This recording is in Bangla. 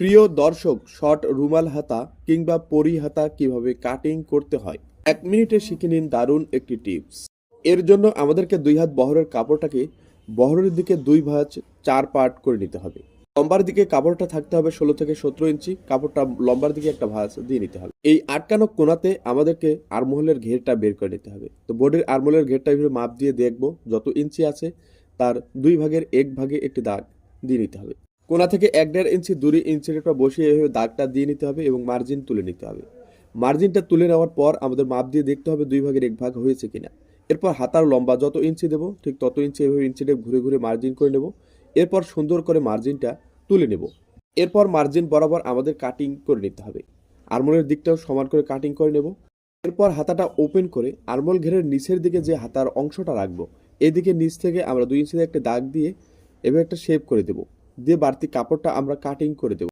প্রিয় দর্শক শর্ট রুমাল হাতা কিংবা পরি হাতা কীভাবে কাটিং করতে হয়? এক মিনিটে শিখে নিন দারুণ একটি টিপস। এর জন্য আমাদেরকে দুই হাত বহরের কাপড়টাকে বহরের দিকে দুই ভাঁজ চার পার্ট করে নিতে হবে। লম্বার দিকে কাপড়টা থাকতে হবে ষোলো থেকে সতেরো ইঞ্চি, কাপড়টা লম্বার দিকে একটা ভাঁজ দিয়ে নিতে হবে। এই আটকানো কোনাতে আমাদেরকে আরমোহলের ঘেরটা বের করে নিতে হবে। তো বোর্ডের আরমোহলের ঘেরটা এভাবে মাপ দিয়ে দেখব যত ইঞ্চি আছে, তার দুই ভাগের এক ভাগে একটি দাগ দিয়ে নিতে হবে। কোনা থেকে এক দেড় ইঞ্চি দূরে ইঞ্চিটা বসিয়ে এভাবে দাগটা দিয়ে নিতে হবে এবং মার্জিন তুলে নিতে হবে। মার্জিনটা তুলে নেওয়ার পর আমাদের মাপ দিয়ে দেখতে হবে দুই ভাগের এক ভাগ হয়েছে কিনা। এরপর হাতার লম্বা যত ইঞ্চি দেবো, ঠিক তত ইঞ্চি এভাবে ইঞ্চিটা ঘুরে ঘুরে মার্জিন করে নেব। এরপর সুন্দর করে মার্জিনটা তুলে নেব। এরপর মার্জিন বরাবর আমাদের কাটিং করে নিতে হবে। আরমোলের দিকটাও সমান করে কাটিং করে নেব। এরপর হাতাটা ওপেন করে আরমোল ঘেরের নিচের দিকে যে হাতার অংশটা রাখব, এদিকে নিচ থেকে আমরা দুই ইঞ্চিতে একটা দাগ দিয়ে এভাবে একটা শেপ করে দেব। দিয়ে বাড়তি কাপড়টা আমরা কাটিং করে দেব।